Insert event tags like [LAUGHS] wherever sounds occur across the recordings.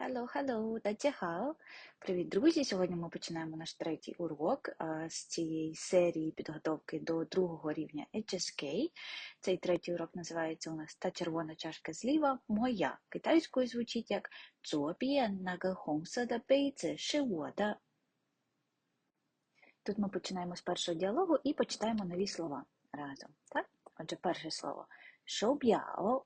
Hello-hello, датягау! Привіт, друзі! Сьогодні ми починаємо наш третій урок з цієї серії підготовки до другого рівня HSK. Цей третій урок називається у нас та червона чашка зліва моя. Китайською звучить як вода. Тут ми починаємо з першого діалогу і почитаємо нові слова разом. Так? Отже, перше слово шоуб'яо.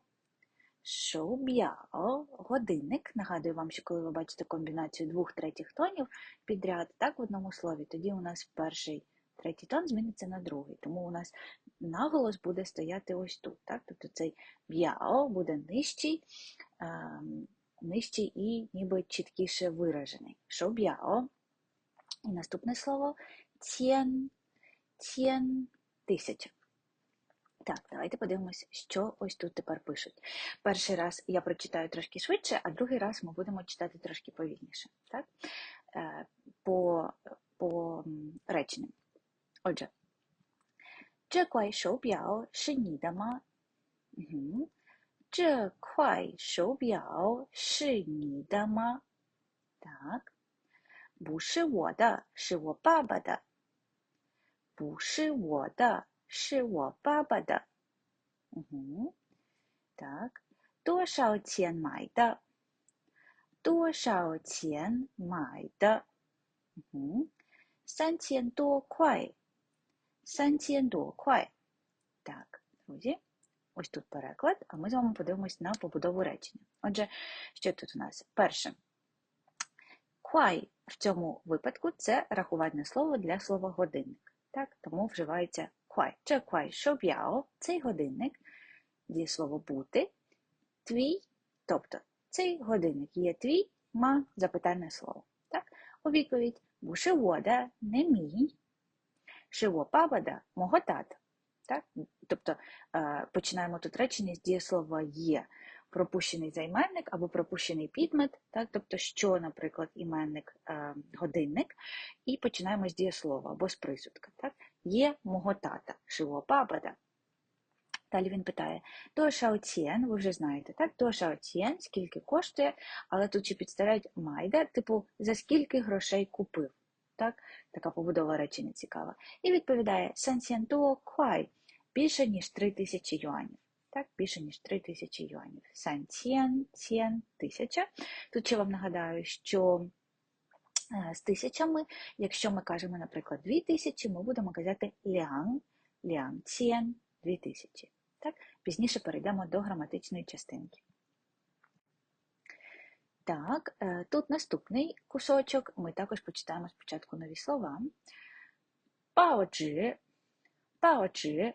Шоуб'яо, годинник. Нагадую вам, що коли ви бачите комбінацію двох третіх тонів підряд, так, в одному слові, тоді у нас перший третій тон зміниться на другий. Тому у нас наголос буде стояти ось тут. Так? Тобто цей б'яо буде нижчий, е, нижчий і ніби чіткіше виражений. Шоуб'яо. І наступне слово тєн, тєн, тисяча. Так, давайте подивимось, що ось тут тепер пишуть. Перший раз я прочитаю трошки швидше, а другий раз ми будемо читати трошки повільніше, так? Е, по по реченням. Отже, Че куай шоу бяо ши нідама. Че куай шоу бяо ши нідама. Так. Бу ши вода, ши баба да. Бу ши вода, 是我的。是我爸爸的。嗯哼，так，多少钱买的？多少钱买的？嗯哼，三千多块。三千多块. Так, друзі, ось тут переклад, а ми з вами подивимось на побудову речення. Отже, що тут у нас? Перше. Квай в цьому випадку це рахувальне слово для слова годинник. Так, Тому вживається Шоб'яо, цей годинник, дієслово бути, твій, тобто цей годинник є твій, ма запитальне слово. У відповідь буши не мій, мого тата. Тобто починаємо тут речення з дієслова є пропущений займенник або пропущений підмет, так? тобто, що, наприклад, іменник годинник, і починаємо з дієслова або з присудка. Так? Є мого тата, шиво папада. Далі він питає, то шаоцієн, ви вже знаєте, так? То шаоцієн, скільки коштує, але тут ще підставляють майда, типу, за скільки грошей купив. Так? Така побудова речення цікава. І відповідає сансієн то квай, більше, ніж 3 тисячі юанів. Так, більше, ніж 3 тисячі юанів. Сантєн, цєн, тисяча. Тут ще вам нагадаю, що з тисячами, якщо ми кажемо, наприклад, 2 тисячі, ми будемо казати лян, лян, цєн, 2 тисячі. Так? Пізніше перейдемо до граматичної частинки. Так, тут наступний кусочок. Ми також почитаємо спочатку нові слова. Паоджи, паоджи,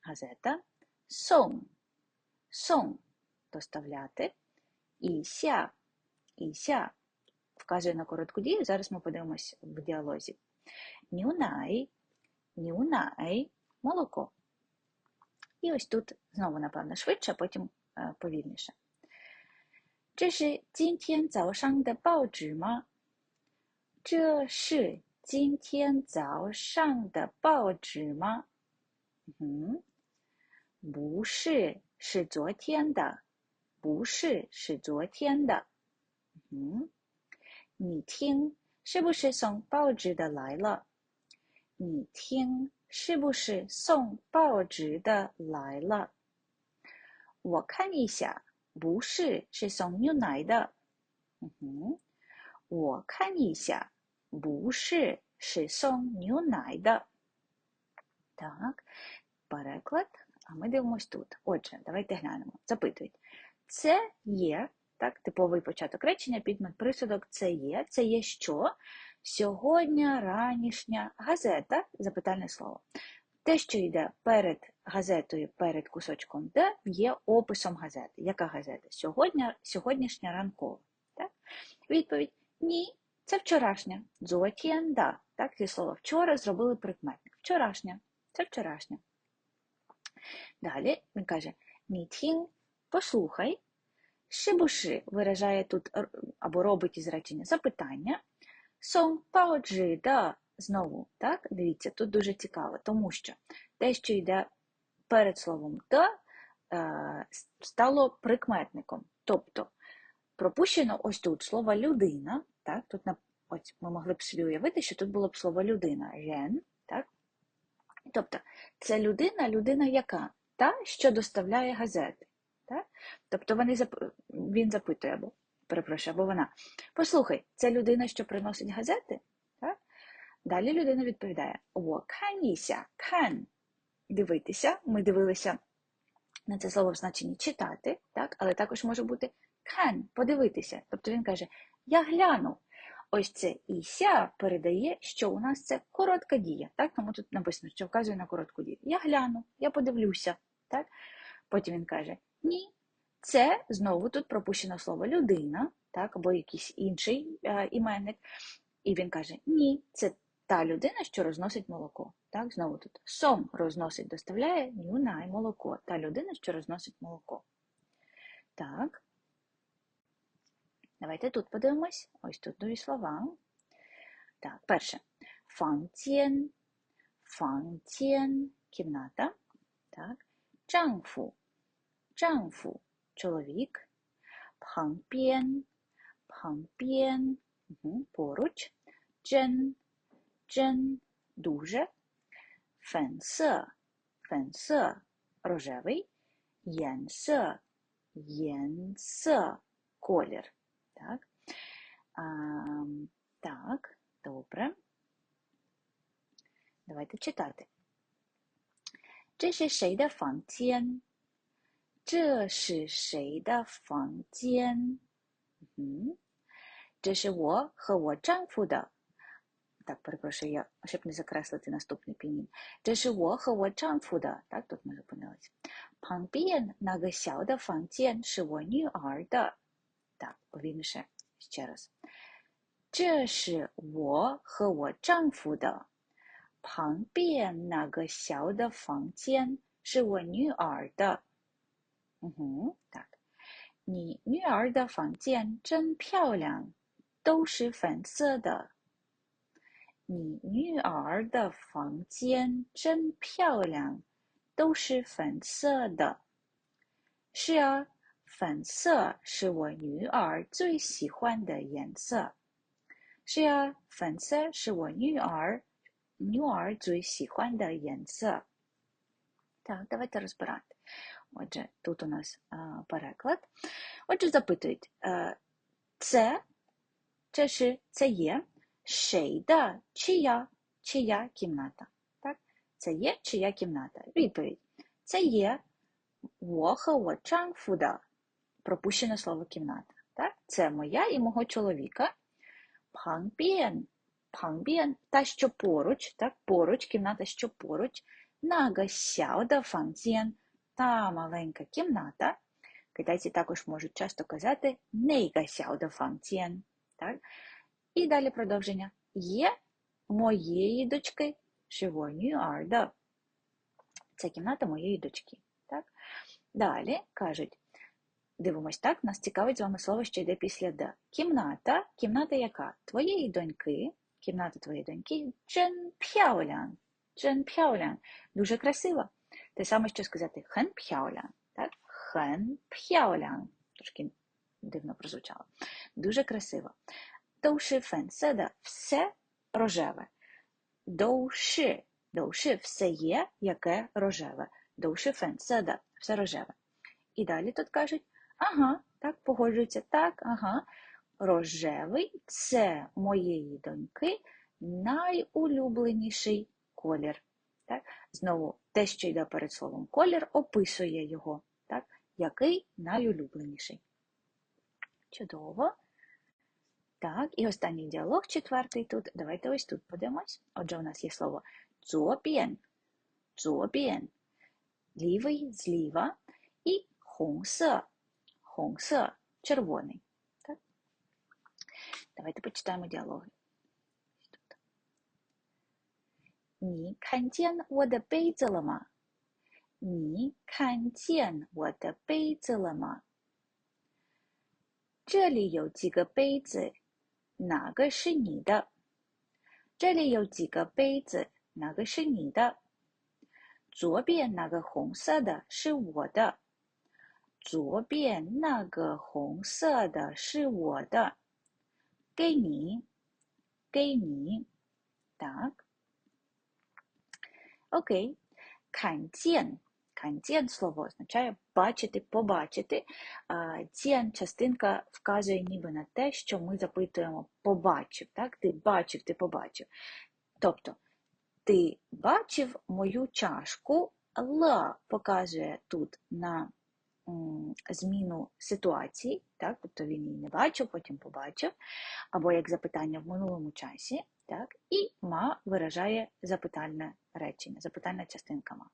газета, сон, сон доставляти, і ся, і ся вказує на коротку дію. Зараз ми подивимось в діалозі. Нюнай, нюнай, молоко. І ось тут знову, напевно, швидше, а потім е, повільніше. 这是今天早上的报纸吗？这是今天早上的报纸吗？嗯，不是，是昨天的。不是，是昨天的。嗯。 你听，是不是送报纸的来了？你听，是不是送报纸的来了？我看一下，不是，是送牛奶的。嗯哼，我看一下，不是，是送牛奶的。Так, переклад. А ми дивимось тут. Отже, давайте глянемо. Запитують. Це є Так, Типовий початок речення, підмет присудок це є. Це є що? Сьогодні ранішня газета, запитальне слово. Те, що йде перед газетою, перед кусочком Д, є описом газети. Яка газета? Сьогодні, Сьогоднішня ранкова. Так? Відповідь ні, це вчорашня. Дзотієнда. Так, це слово вчора зробили прикметник. Вчорашня. Це вчорашня. Далі він каже: Нітін, послухай. Шибуши виражає тут або робить із речення запитання. Сон паоджи да, знову, так, дивіться, тут дуже цікаво, тому що те, що йде перед словом да, стало прикметником. Тобто пропущено ось тут слово людина. Так, тут ось ми могли б собі уявити, що тут було б слово людина. Рен, так? Тобто, це людина, людина яка? Та, що доставляє газети. Так? Тобто вони він запитує, або перепрошую, або вона. Послухай, це людина, що приносить газети? Так? Далі людина відповідає: О, каніся, кан. Дивитися. Ми дивилися на це слово в значенні читати, так? але також може бути can, подивитися. Тобто він каже, я гляну. Ось це іся передає, що у нас це коротка дія. Так? Тому тут написано, що вказує на коротку дію. Я гляну, я подивлюся. Так? Потім він каже, ні. Це знову тут пропущено слово людина, так, або якийсь інший е, іменник. І він каже: Ні, це та людина, що розносить молоко. Так, Знову тут сом розносить, доставляє нюнай молоко. Та людина, що розносить молоко. Так. Давайте тут подивимось. Ось тут нові слова. Так, перше. Фанцієн, фанцієн, кімната. Так. Чангфу, чангфу, чоловік. Пхангбєн, пхангбєн, поруч. Джен, джен, дуже. Фенсе, фенсе, рожевий. Єнсе, єнсе, колір. Так, а, так, добре. Давайте читати. 这是谁的房间？ 这是谁的房间？嗯，这是我和我丈夫的。Так, перепрошую, я, щоб не закреслити наступний пінін. Це ж 我和我丈夫的. Так, тут ми зупинилися. 旁边那个小的房间是我女儿的。Так, повільніше ще раз. 这是我和我丈夫的。旁边那个小的房间是我女儿的。 嗯哼，так. 你女儿的房间真漂亮，都是粉色的。你女儿的房间真漂亮，都是粉色的。是啊，粉色是我女儿最喜欢的颜色。是啊，粉色是我女儿女儿最喜欢的颜色. Так, давайте розбирати. Отже, тут у нас е, переклад. Отже, запитують, е, це чи ши, це є шейда, чия, чия кімната. Так? Це є чия кімната. Відповідь. Це є фуда. Пропущене слово кімната. Так? Це моя і мого чоловіка. Пангбієн. Пангбієн, та що поруч, так, поруч, кімната, що поруч, нага сяуда фангзієн та маленька кімната. Китайці також можуть часто казати сяода. Так? І далі продовження. Є моєї дочки Арда. Це кімната моєї дочки. Так? Далі кажуть, Дивимось так, нас цікавить з вами слово, що йде після Д. Кімната. Кімната яка? Твоєї доньки. Кімната твоєї доньки. Джен п'яолян. Джен п'яолян. Дуже красиво. Те саме, що сказати хен п'яолян. Так? Хен п'яолян. Трошки дивно прозвучало. Дуже красиво. Доуши фен. Седа. Все рожеве. Доуши. Доуши все є, яке рожеве. Доуши фен. Седа. Все рожеве. І далі тут кажуть Ага, так, погоджується. Так, ага. Рожевий це моєї доньки найулюбленіший колір. Так? Знову те, що йде перед словом колір, описує його. Так? Який найулюбленіший. Чудово. Так, і останній діалог, четвертий тут. Давайте ось тут подивимось. Отже, у нас є слово «цуобєн», «цуобєн», лівий зліва і 红色 червоний. Так? Давайте почитаємо діалоги. 你看见我的杯子了吗？你看见我的杯子了吗？这里有几个杯子哪个是你的？这里有几个杯子哪个是你的？左边那个红色的是我的左边那个红色的是我的。给你给你。答 Окей. 看见. Канцєн слово означає бачити, побачити. Цєн частинка вказує ніби на те, що ми запитуємо побачив. Так? Ти бачив, ти побачив. Тобто, ти бачив мою чашку, Л показує тут на зміну ситуації, так? тобто він її не бачив, потім побачив, або як запитання в минулому часі, так? і ма виражає запитальне речення, запитальна частинка ма.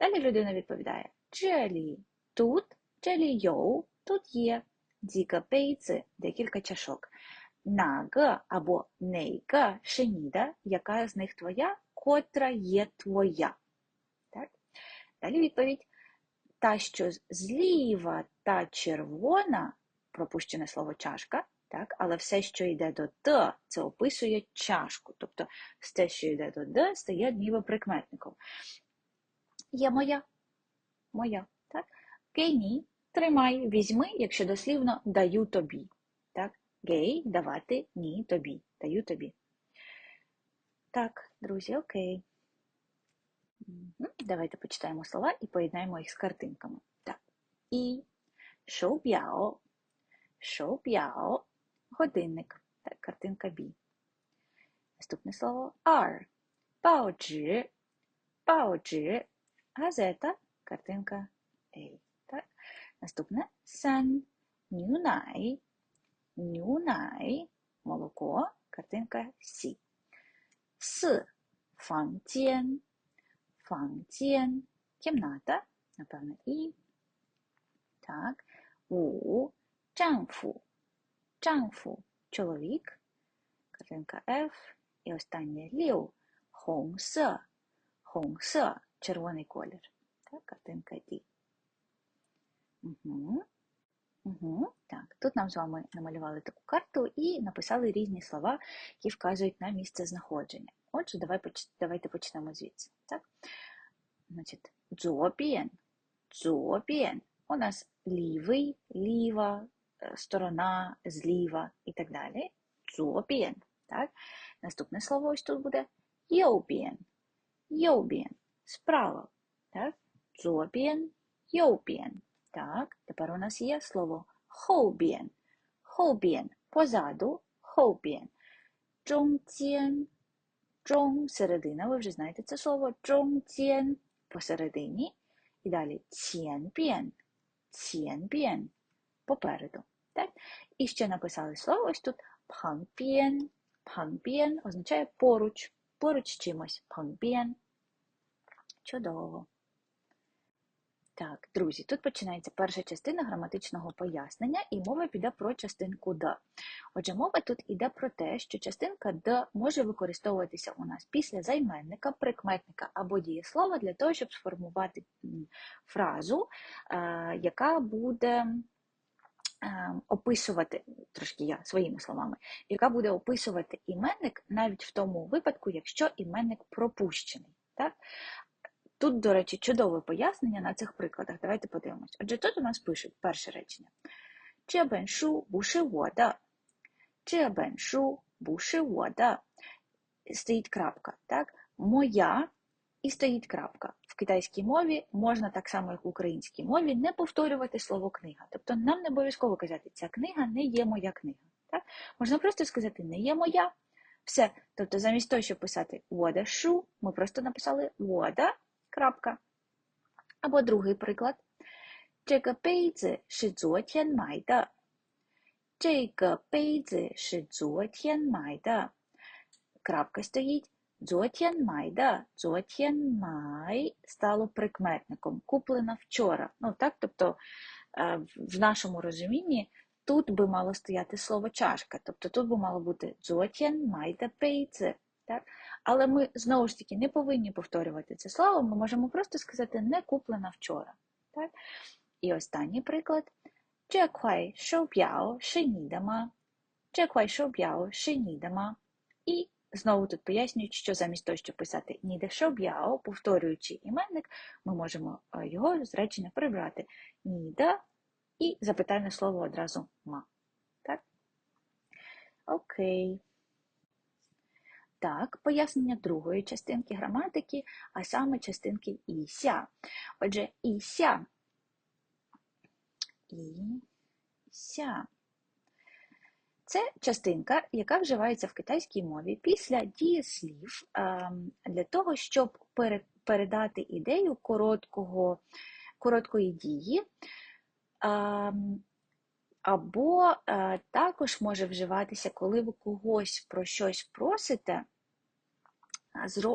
Далі людина відповідає: Джелі тут, джелі йоу, тут є дзіка пейци, декілька чашок. Нага або нейка шеніда, яка з них твоя, котра є твоя. Так? Далі відповідь. Та, що зліва та червона, пропущене слово чашка, так? але все, що йде до Т, це описує чашку. Тобто все, що йде до Д, стає ніби прикметником. Є моя. Моя. так? Гейні, тримай, візьми, якщо дослівно даю тобі. Так? Гей, давати, ні, тобі. Даю тобі. Так, друзі, окей. Давайте почитаємо слова і поєднаємо їх з картинками. Так. І шоу-бяо, шоу-бяо, годинник. Так, картинка Бі. Наступне слово R. Бао-джи, бао-джи, газета, картинка A. Так? Наступне сан, нюнай, нюнай, молоко, картинка С. С, фангтєн, фангтєн, кімната, напевно, І. Так. У, чанфу, чанфу, чоловік, картинка F. І останнє лів, хонсе, хонсе, червоний колір. Картинка D. Угу. Угу, Так, тут нам з вами намалювали таку карту і написали різні слова, які вказують на місце знаходження. Отже, давай, давайте почнемо звідси. Так? Значить, дзобієн, дзобієн. У нас лівий, ліва, е, сторона, зліва і так далі. Дзобієн. Так? Наступне слово ось тут буде йобієн. Йобієн. Справа. Так? Дзобієн, йобієн. Так, тепер у нас є слово хобієн. Хобієн позаду, хобієн. Чонцєн. Чон середина, ви вже знаєте це слово. Чонцєн посередині. І далі цєнбєн. Цєнбєн попереду. Так? І ще написали слово ось тут пангбєн. Пангбєн означає поруч. Поруч з чимось. Пангбєн. Чудово. Так, друзі, тут починається перша частина граматичного пояснення, і мова піде про частинку Д. Отже, мова тут іде про те, що частинка Д може використовуватися у нас після займенника, прикметника або дієслова для того, щоб сформувати фразу, е, яка буде е, описувати, трошки я своїми словами, яка буде описувати іменник навіть в тому випадку, якщо іменник пропущений. Так? Тут, до речі, чудове пояснення на цих прикладах. Давайте подивимось. Отже, тут у нас пишуть перше речення. Чебеншу бушевода. Чебеншу бушевода. Стоїть крапка. так? Моя і стоїть крапка. В китайській мові можна так само, як в українській мові, не повторювати слово книга. Тобто нам не обов'язково казати, ця книга не є моя книга. Так? Можна просто сказати не є моя. Все. Тобто, замість того, щоб писати вода шу, ми просто написали вода Крапка. Або другий приклад. 这个杯子是昨天买的。这个杯子是昨天买的。Крапка стоїть. 昨天买的. 昨天买стало прикметником. Куплена вчора. Ну, так, тобто, в нашому розумінні тут би мало стояти слово чашка. Тобто тут би мало бути 昨天买的杯子. Так? Але ми знову ж таки не повинні повторювати це слово, ми можемо просто сказати не куплена вчора. Так? І останній приклад: Джекхай шоуп'яо шинідама, Джекхай шоуп'яо шинідама. І знову тут пояснюють, що замість того, щоб писати ніде шоуб'яо, повторюючи іменник, ми можемо е, його з речення прибрати ніда і запитальне слово одразу ма. Так? Окей. Так, пояснення другої частинки граматики, а саме частинки іся. Отже, іся. Іся. Це частинка, яка вживається в китайській мові після дієслів ем, для того, щоб передати ідею короткого, короткої дії. Або е, також може вживатися, коли ви когось про щось просите,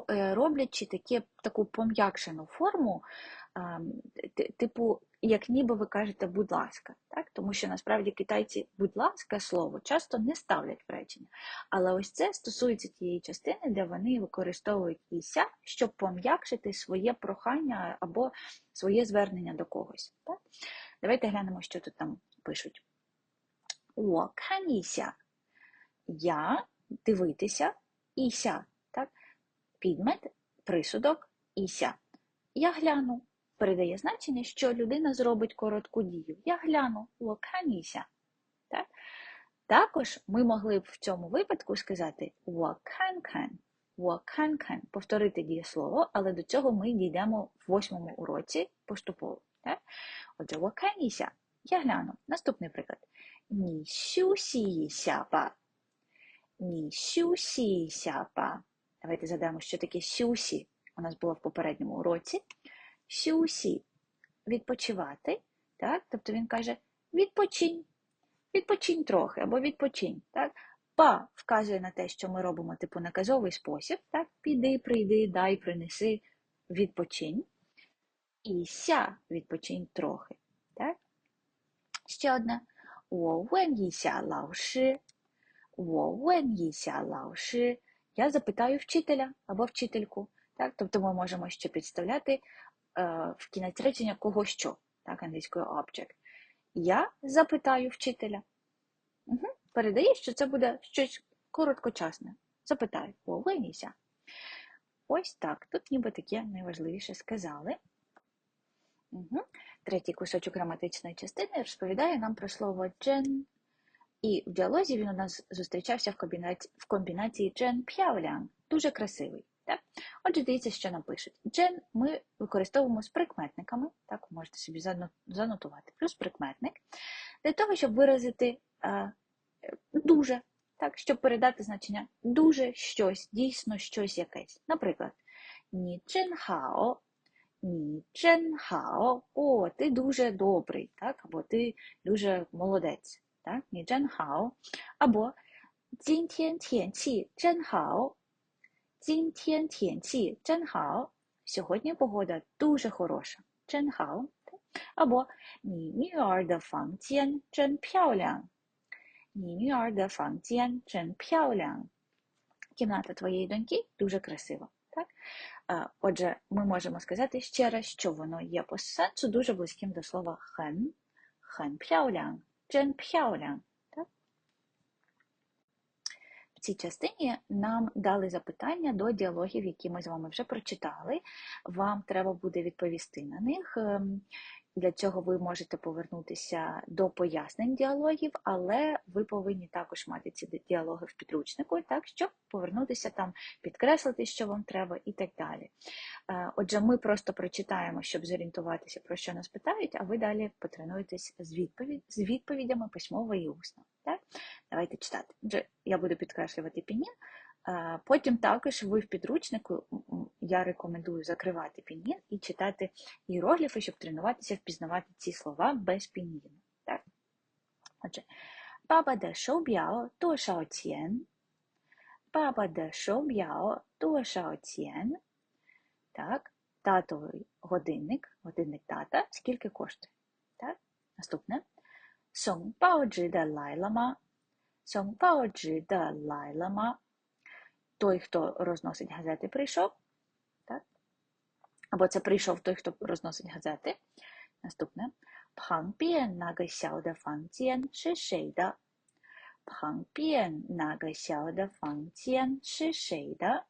е, роблячи таке, таку пом'якшену форму, типу, як ніби ви кажете, будь ласка. Так? Тому що насправді китайці, будь ласка, слово часто не ставлять в речення. Але ось це стосується тієї частини, де вони використовують іся, щоб пом'якшити своє прохання або своє звернення до когось. Так? Давайте глянемо, що тут там пишуть. 我看一下. Я дивитися іся. Так? Підмет, присудок, іся. Я гляну. Передає значення, що людина зробить коротку дію. Я гляну, 我看一下. Так? Також ми могли б в цьому випадку сказати 我看看. 我看看. повторити дієслово, але до цього ми дійдемо в восьмому уроці поступово. Так? Отже, 我看一下. Я гляну. Наступний приклад. 你休息一下吧. 你休息一下吧. Давайте задаємо, що таке сюсі. У нас було в попередньому уроці. Сюсі відпочивати. Так? Тобто він каже відпочинь. Відпочинь трохи або відпочинь. Так? Па вказує на те, що ми робимо типу наказовий спосіб. Так? Піди, прийди, дай, принеси, відпочинь. І ся відпочинь трохи. Так? Ще одне. 我问一下老师。我问一下老师. Я запитаю вчителя або вчительку. Так? Тобто ми можемо ще підставляти е, в кінець речення кого що, так, англійською object. Я запитаю вчителя. Угу. Передає, що це буде щось короткочасне. Запитаю, 我问一下. Ось так. Тут ніби таке найважливіше сказали. Угу. Третій кусочок граматичної частини розповідає нам про слово джен. І в діалозі він у нас зустрічався в комбінації в комбінації джен п'яолян. Дуже красивий. Так? Отже, дивіться, що нам пишуть. Джен ми використовуємо з прикметниками, так, можете собі занотувати, плюс прикметник, для того, щоб виразити а, дуже, так, щоб передати значення дуже щось, дійсно щось якесь. Наприклад, ні джен хао ні. Чен хао, о, ти дуже добрий, так? або ти дуже молодець. Так? Ні, чен хао. Або Цін т'ян т'ян ці, чен хао. Цін т'ян т'ян чен хао. Сьогодні погода дуже хороша. Чен хао. Або ні нюар де фан т'ян, чен п'яолян. Ні нюар де фан т'ян, чен п'яолян. Кімната твоєї доньки дуже красива. Так? Отже, ми можемо сказати ще раз, що воно є по сенсу дуже близьким до слова хен, хен п'яулян, джен п'яулян. В цій частині нам дали запитання до діалогів, які ми з вами вже прочитали. Вам треба буде відповісти на них. Для цього ви можете повернутися до пояснень діалогів, але ви повинні також мати ці діалоги в підручнику, так, щоб повернутися там, підкреслити, що вам треба, і так далі. Е, отже, ми просто прочитаємо, щоб зорієнтуватися, про що нас питають, а ви далі потренуєтесь з відповідь, з відповідями письмово і усно. Так? Давайте читати. Отже, я буду підкреслювати пінін. Потім також ви в підручнику я рекомендую закривати пінін і читати іерогліфи, щоб тренуватися впізнавати ці слова без пініну. Так? Отже, баба де шоу бяо, то шао цієн. Баба де шоу бяо, то шао цієн. Так, татовий годинник, годинник тата, скільки коштує. Так? Наступне. Сон бао джи де лайлама. Сон бао джи де лайлама той, хто розносить газети, прийшов. Так? Або це прийшов той, хто розносить газети. Наступне. Пхангпієн нагасяуда фанцієн шишейда. Пхангпієн нагасяуда фанцієн шишейда.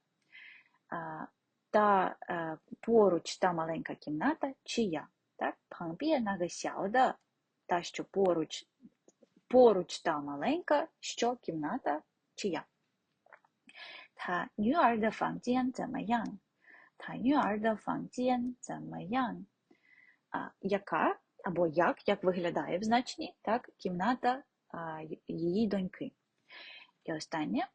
Та е, поруч та маленька кімната чия. Так? Пхангпієн нагасяуда. Та, що поруч, поруч та маленька, що кімната чия. 他女儿的房间怎么样？他女儿的房间怎么样？ А, яка або як, як виглядає в значенні, так, кімната а, й- її доньки. І останнє.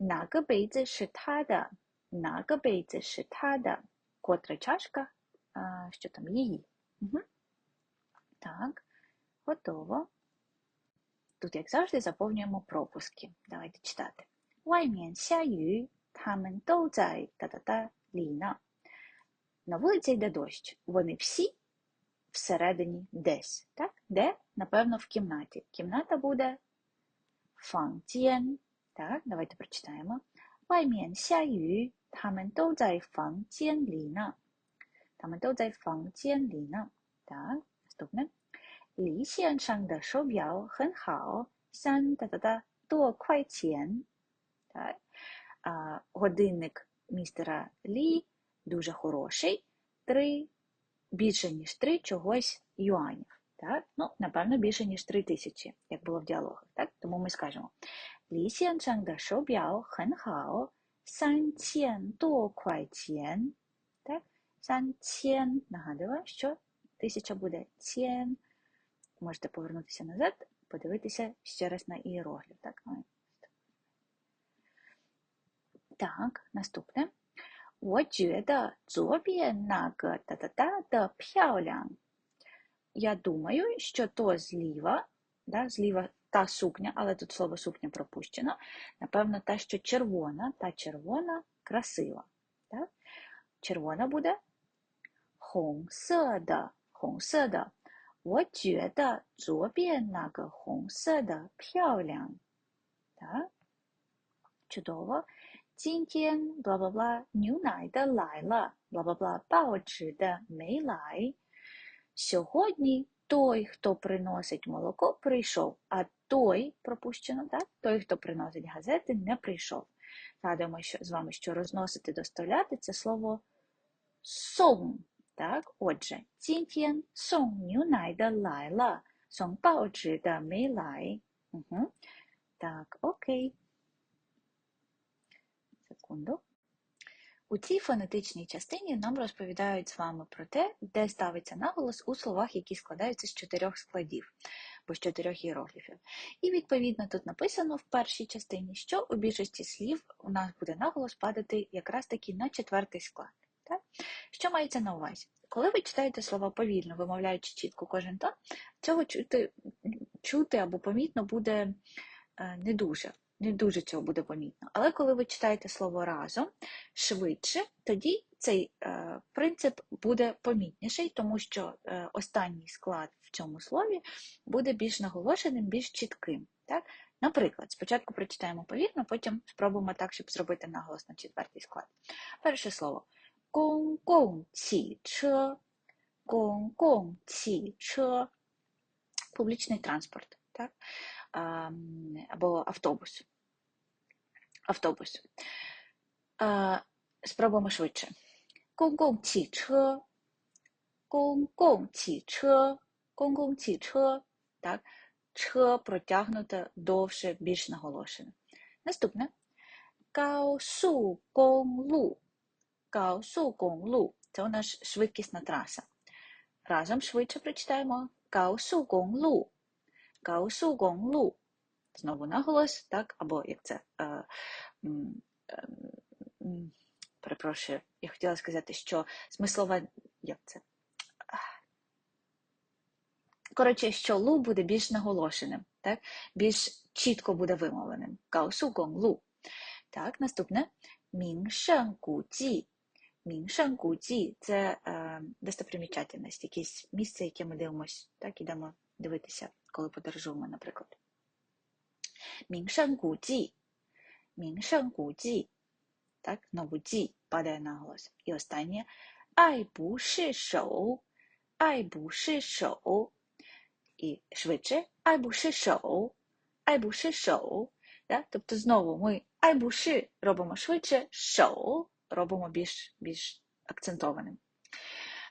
哪个杯子是他的？哪个杯子是他的？ Котра чашка, а, що там її. Угу. Так, готово. Тут, як завжди, заповнюємо пропуски. Давайте читати. 外面下雨，他们都在哒哒哒里呢。 На вулиці йде дощ. Вони всі всередині десь. Так? Де? Напевно, в кімнаті. Кімната буде 房间， Так, давайте прочитаємо. 外面下雨，他们都在房间里呢。 Там ми тут в 房间里呢. Так, наступне. 李先生的手表很好，三哒哒哒多块钱。 Годинник містера Лі дуже хороший, 3, більше, ніж 3 чогось юанів. Так? Ну, Напевно, більше, ніж три тисячі, як було в діалогах. Так? Тому ми скажемо Лі Сіанчанг да Шо шоубяо хенхао сан цієн до квайтєн. Так? Сан цієн, нагадую, що тисяча буде цієн. Можете повернутися назад, подивитися ще раз на іероглів. Так? Так, наступне. 我觉得左边那个哒哒哒的漂亮。 Я думаю, що то зліва, да, зліва та сукня, але тут слово сукня пропущено. Напевно, та, що червона, та червона красива. Так? Червона буде 红色的，红色的。我觉得左边那个红色的漂亮。 так? Чудово. 今天 бла бла бла 牛奶的来了，бла бла бла 报纸的没来。 Сьогодні той, хто приносить молоко, прийшов, а той, пропущено, так? той, хто приносить газети, не прийшов. Згадуємо що, з вами, що розносити, доставляти це слово сон. Так? Отже, 今天送牛奶的来了，送报纸的没来。 угу. так, окей. Секунду. У цій фонетичній частині нам розповідають з вами про те, де ставиться наголос у словах, які складаються з чотирьох складів, або з чотирьох іерогліфів. І відповідно тут написано в першій частині, що у більшості слів у нас буде наголос падати якраз таки на четвертий склад. Так? Що мається на увазі? Коли ви читаєте слова повільно, вимовляючи чітко кожен тон, цього чути, чути або помітно буде е, не дуже не дуже цього буде помітно. Але коли ви читаєте слово разом швидше, тоді цей е, принцип буде помітніший, тому що е, останній склад в цьому слові буде більш наголошеним, більш чітким. Так? Наприклад, спочатку прочитаємо повільно, потім спробуємо так, щоб зробити наголос на четвертий склад. Перше слово кон кон ці че, кон кон ці че, публічний транспорт. Так? А, або автобус. Автобус. А, спробуємо швидше. 公共汽车，公共汽车，公共汽车. Так? Ч протягнуте довше, більш наголошене. Наступне. 高速公路，高速公路. Це у нас швидкісна траса. Разом швидше прочитаємо. 高速 Гаусу Гонглу. Знову наголос, так, або як це. Е, е Перепрошую, я хотіла сказати, що смислова. як це? Коротше, що лу буде більш наголошеним, так? більш чітко буде вимовленим. Гаусу Гонглу. Так, наступне міншен куті. Міншен куті це е, достопримічательність, якесь місце, яке ми дивимося, так, ідемо дивитися, коли подорожуємо, наприклад. Міншан Куді. Міншан Куді. Так, знову ді падає наголос. І останнє. Ай бу ши шоу. Ай бу ши шоу. І швидше. Ай бу ши шоу. Ай бу ши шоу. Так? Тобто знову ми ай бу ши робимо швидше, шоу робимо більш, більш акцентованим.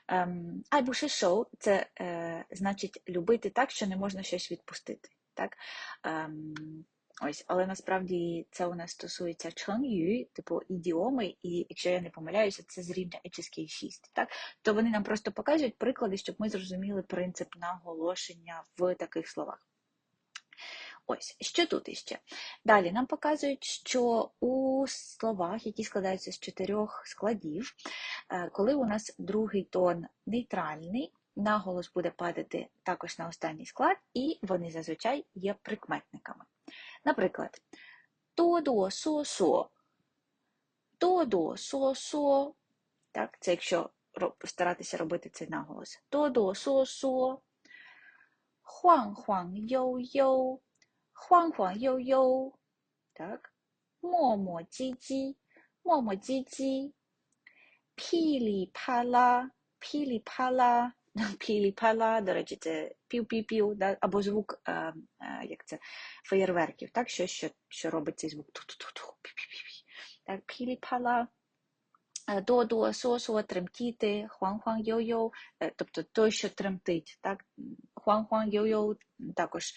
Ем, Айбуши шоу це е, значить любити так, що не можна щось відпустити. Так? Ем, ось, але насправді це у нас стосується чонгю, типу ідіоми, і якщо я не помиляюся, це з рівня HSK 6. Так? То вони нам просто показують приклади, щоб ми зрозуміли принцип наголошення в таких словах. Ось, що тут іще? Далі нам показують, що у словах, які складаються з чотирьох складів, е, коли у нас другий тон нейтральний, наголос буде падати також на останній склад, і вони зазвичай є прикметниками. Наприклад, «до-до со-со», «до-до со-со», так, це якщо старатися робити цей наголос. «До-до со-со», «хуан-хуан-йоу-йоу», 晃晃悠悠，так, 磨磨唧唧，磨磨唧唧，噼里啪啦，噼里啪啦，噼里啪啦, до [LAUGHS] речі, це пів-пів-пів, да? або звук, а, а, як це, феєрверків, так, що, що, що робить цей звук, ту-ту-ту-ту, пі-пі-пі-пі, так, пілі-пала, до-до, со-со, тремтіти, хуан-хуан-йо-йо, тобто той, що тремтить, так, Хуан-хуан-йо-йо, також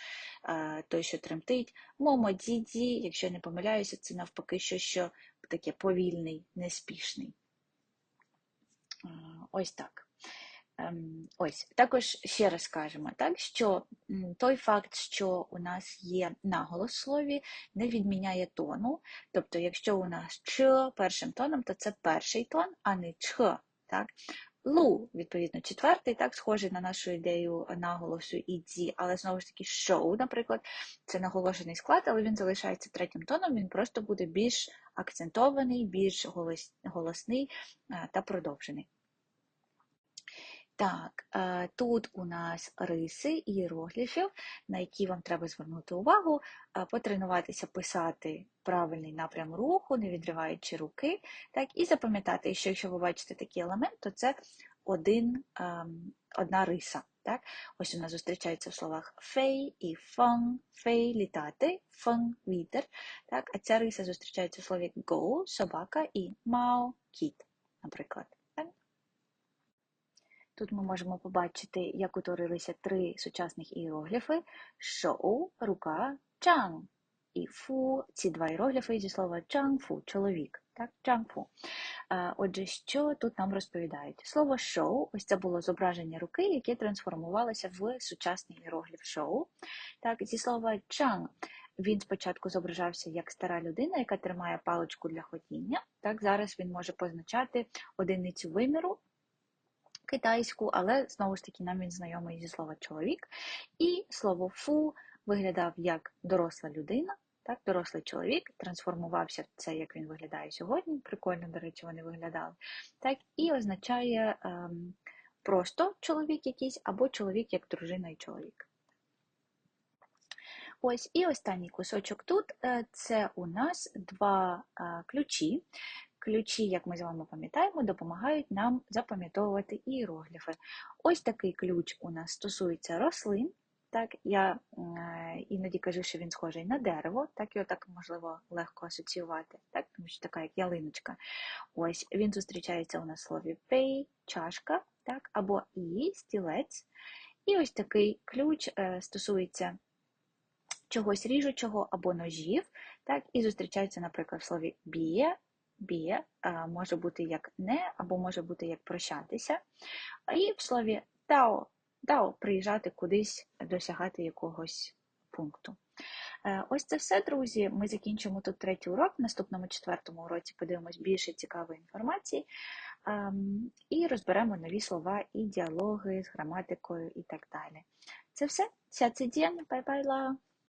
той, що тремтить, момо дзі-дзі, якщо не помиляюся, це навпаки, що, що таке повільний, неспішний. Ось так. Ем, ось, також ще раз скажемо, так, що той факт, що у нас є наголос в слові, не відміняє тону. Тобто, якщо у нас ч першим тоном, то це перший тон, а не ч. Так? Лу, відповідно, четвертий, так, схожий на нашу ідею наголосу і ді, але знову ж таки, шоу, наприклад, це наголошений склад, але він залишається третім тоном, він просто буде більш акцентований, більш голосний та продовжений. Так, е, тут у нас риси іерогліфів, на які вам треба звернути увагу, е, потренуватися писати правильний напрям руху, не відриваючи руки, так, і запам'ятати, що якщо ви бачите такий елемент, то це один, ем, одна риса. Так? Ось нас зустрічається в словах фей і фон, фей літати, фон вітер. Так? А ця риса зустрічається в слові go, собака і мау кіт, наприклад. Тут ми можемо побачити, як утворилися три сучасних іерогліфи: шоу, рука, чанг і фу. Ці два іерогліфи зі слова чанг-фу, чоловік. Так, чанг-фу. Отже, що тут нам розповідають? Слово шоу, ось це було зображення руки, яке трансформувалося в сучасний іерогліф шоу. Так, Зі слова чанг. Він спочатку зображався як стара людина, яка тримає паличку для ходіння. Так, Зараз він може позначати одиницю виміру китайську, але знову ж таки нам він знайомий зі слова чоловік. І слово фу виглядав як доросла людина, так, дорослий чоловік, трансформувався в це, як він виглядає сьогодні. Прикольно, до речі, вони виглядали. Так, І означає ем, просто чоловік якийсь, або чоловік як дружина і чоловік. Ось і останній кусочок тут е, це у нас два е, ключі. Ключі, як ми з вами пам'ятаємо, допомагають нам запам'ятовувати іерогліфи. Ось такий ключ у нас стосується рослин. Так, Я е, іноді кажу, що він схожий на дерево, так його так можливо легко асоціювати, так, тому що така як ялиночка. Ось Він зустрічається у нас в слові пей, чашка, так, або і стілець. І ось такий ключ е, стосується чогось ріжучого або ножів, так, і зустрічається, наприклад, в слові біє, б'є може бути як не, або може бути як прощатися. І в слові дао, дао приїжджати кудись, досягати якогось пункту. Е, ось це все, друзі. Ми закінчимо тут третій урок. В наступному четвертому уроці подивимось більше цікавої інформації ем, і розберемо нові слова і діалоги з граматикою і так далі. Це все. Ся це день. Бай-бай, ла!